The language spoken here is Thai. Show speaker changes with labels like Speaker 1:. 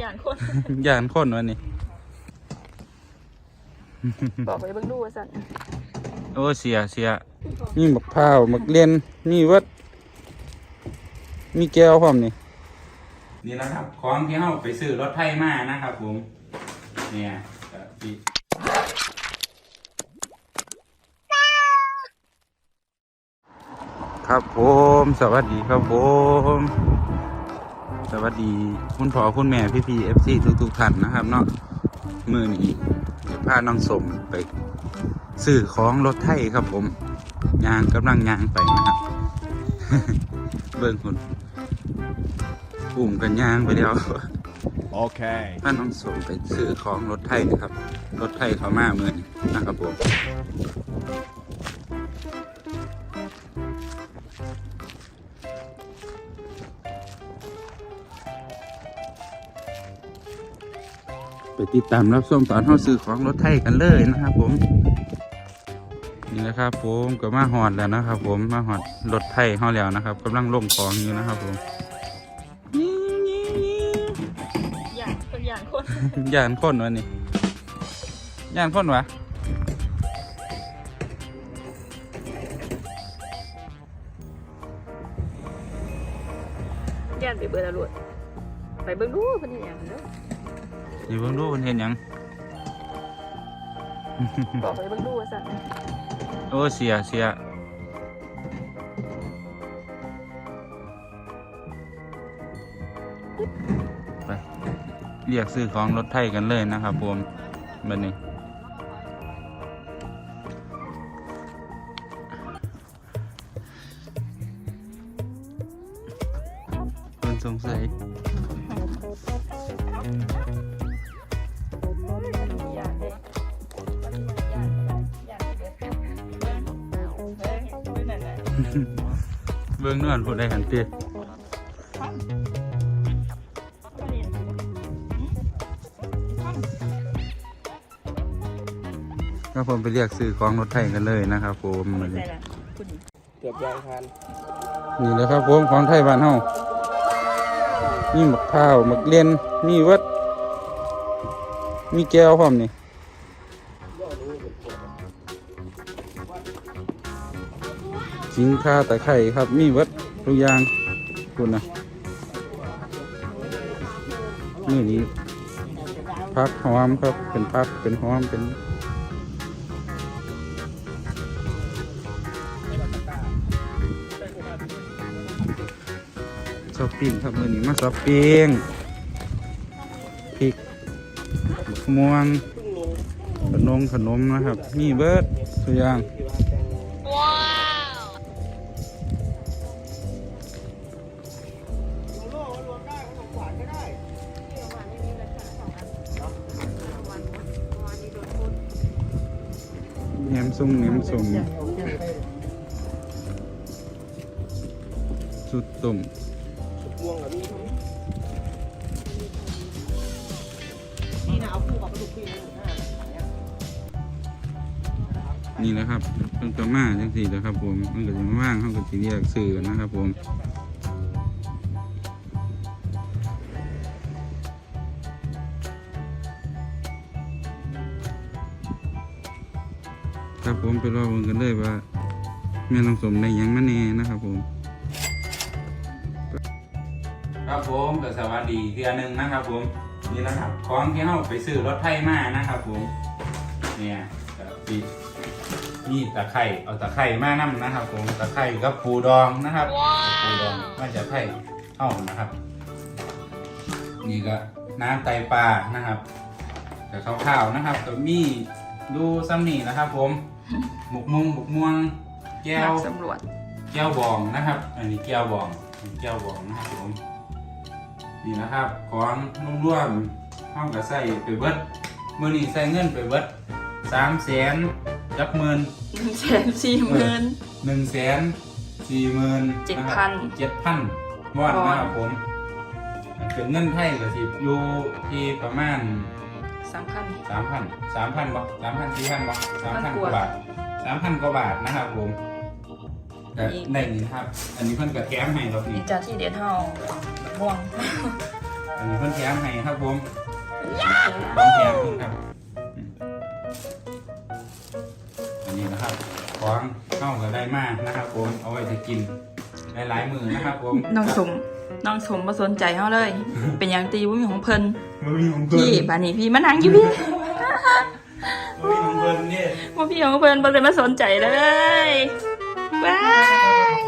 Speaker 1: อย่างคน
Speaker 2: ย่านคนวันนี้
Speaker 1: บอกไปเบิ่งดูว่าสั่น
Speaker 2: โอ้เสียเสียมีมะพร้าวมะเรียนมีวัด มีแก้วพร้อมนี่ นี่แหละครับ ของที่เฮาไปซื้อรถไถมานะครับผม เนี่ยก็สิครับผม สวัสดีครับผม สวัสดีคุณพ่อคุณแม่พี่พีเอฟซีทุกๆท่านนะครับเนาะมือนี้เดี๋ยวพาน้องสมไปซื้อของรถไถครับผมยางกำลังยางไปนะครับ เบิ่งคุณปุ่มกันยางไปแล้ว
Speaker 3: Okay.
Speaker 2: ถ้าน้องสมไปซื้อของรถไถนะครับ รถไถเขามาเมื่อนี้นะครับผม ติดตามรับชมตอนเขาซื้อของรถไถกันเลยนะครับผม นี่นะครับผมก็มาหอดแล้วนะครับ ผมมาหอดรถไถเขาแล้วนะครับกำลังลงของอยู่นะครับผม
Speaker 1: อย่างคนอย่างคน
Speaker 2: ย่านคนวะนี่ย่านคนวะ
Speaker 1: ย่านไปเบิ่งตำรวจไปเบิ่งดูเพิ่นเฮ็ดหยังเด้อ
Speaker 2: อยู่เบิ่งดูมันเห็นหยัง
Speaker 1: บอกไปเบิ่งดูว่าสั่น
Speaker 2: โอ้เสียเสียไปเรียกซื้อของรถไถกันเลยนะครับผมบัดนี้คนสงสัย
Speaker 1: ย่ เบื้
Speaker 2: องนวนผู้ใดหันเตี้ยก็ผมไปเรียกซื้อของรถไถกันเลยนะครับผมมื้อนี้
Speaker 1: ใส่ละคุณ
Speaker 3: เกือบยางพัน
Speaker 2: นี่แหละครับผมของไทยบ้านเฮามีมะพร้าวมะเรียนมีวัด มีแก้วพร้อมนี่ สินค้าตะไคร่ครับ มีวัดทุกอย่างคุณนะนี่นี้พักหอมครับ เป็นพักเป็นหอมเป็นช้อปปิ้งครับมือนี้มาช้อปปิ้งพริกบักม่วงขนมขนมนะครับ มีเบิร์ดทุกอย่าง ส้มแหนมส้มสุดตุ่ม
Speaker 1: นี่นะเอาคู่กับปลาดุกพี่
Speaker 2: นี่นะครับเพิ่งก็มาจังสี่แล้วครับผมมันก็จะมาว่างเขาก็จะเรียกสื่อนะครับผม ผมไปรอเบิ่งกันเลยว่า แม่น้องสมได้หยังมาแน่นะครับผม ครับผมก็สวัสดีเทือหนึงนะครับ ผมนี่นะครับของที่เราไปซื้อรถไถมานะครับ ผม เนี่ยก็ปิดนี่ตะไคร่เอาตะไคร่มานํนะครับ ผมตะไคร่กับปูดองนะครับปูดองมาจากไทยเท่านะครับ นี่ก็น้ำไตปลานะครับแต่ข้าวๆนะครับก็มีดูซ้ำนี่นะครับผม หมกมุงหมกม่วง แก้
Speaker 1: นั
Speaker 2: ว
Speaker 1: กสำรวจ
Speaker 2: แก้วบองนะครับ อันนี้แก้วบองอันนี้แก้วบองนะครับผม นี่นะครับของร่วมๆห้องกับใส่ไปเบิดมื่อนี้ใส่เงินไปเบิดสามแสนจับหมื่น
Speaker 1: หนึ่งแสนสี่หมื่น
Speaker 2: หนึ่งแสนสี่หมื่น
Speaker 1: เจ็ดพัน
Speaker 2: เจ็ดพันวอนนะครับผมเป็นเงินไทยก็สิอยู่ที่ประมาณ
Speaker 1: สามพัน
Speaker 2: สามพันสามพันบ่สามพันสี่พันบ่สามพัน
Speaker 1: 3,000
Speaker 2: กว่าบาทสามพันกว่าบาทนะครับผมแต่ในนี้นะครับ อันนี้เพิ่นก็แถมให้เราอี
Speaker 1: นี่
Speaker 2: ก
Speaker 1: จากที่เดียนเฮาม่วง
Speaker 2: อันนี้เพิ่นแถมให้ครับผมของแถมเพิ่นครับอืมอันนี้นะครับของเข้าก็ได้มากนะครับผมเอาไว้จะกินหลายๆมือนะครับผม
Speaker 1: น้องสม น้องสมมาสนใจเขาเลย เป็นอย่างตีว่ามีของเพิ่น
Speaker 2: มือของเพิ่น
Speaker 1: พี่บานี่พี่มานั่งอยู่พี่
Speaker 2: มือของเพิ่นเนี่ย
Speaker 1: ว่าพี่ของเพิ่นบ่เลยมาสนใจเลยว้าย